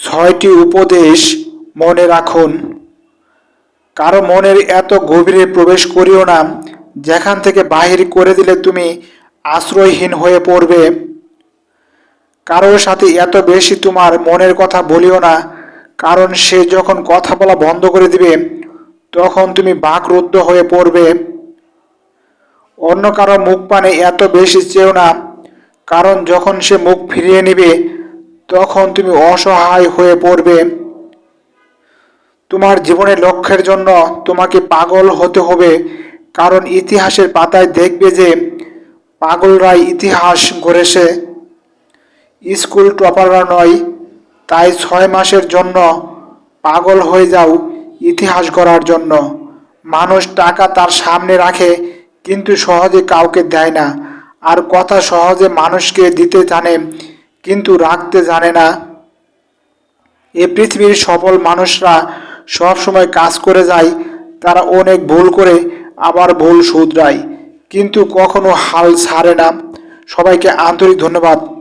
ছয়টি উপদেশ মনে রাখুন। কারও মনের এত গভীরে প্রবেশ করিও না, যেখান থেকে বাহির করে দিলে তুমি আশ্রয়হীন হয়ে পড়বে। কারোর সাথে এত বেশি তোমার মনের কথা বলিও না, কারণ সে যখন কথা বলা বন্ধ করে দিবে, তখন তুমি বাকরুদ্ধ হয়ে পড়বে। অন্য কারও মুখ পানে এত বেশি চেও না, কারণ যখন সে মুখ ফিরিয়ে নিবে তখন তুমি অসহায় হয়ে পড়বে। তোমার জীবনের লক্ষ্যের জন্য তোমাকে পাগল হতে হবে, কারণ ইতিহাসের পাতায় দেখবে যে পাগলরাই ইতিহাস গড়েছে। স্কুল টপাররা নয়, তাই ছয় মাসের জন্য পাগল হয়ে যাও ইতিহাস গড়ার জন্য। মানুষ টাকা তার সামনে রাখে, কিন্তু সহজে কাউকে দেয় না। আর কথা সহজে মানুষকে দিতে জানে কিন্তু রাখতে জানে না। এ পৃথিবীর সফল মানুষরা সব সময় কাজ করে যায়, তারা অনেক ভুল করে, আবার ভুল শুধরায়। কিন্তু কখনো হাল ছাড়ে না। সবাইকে আন্তরিক ধন্যবাদ।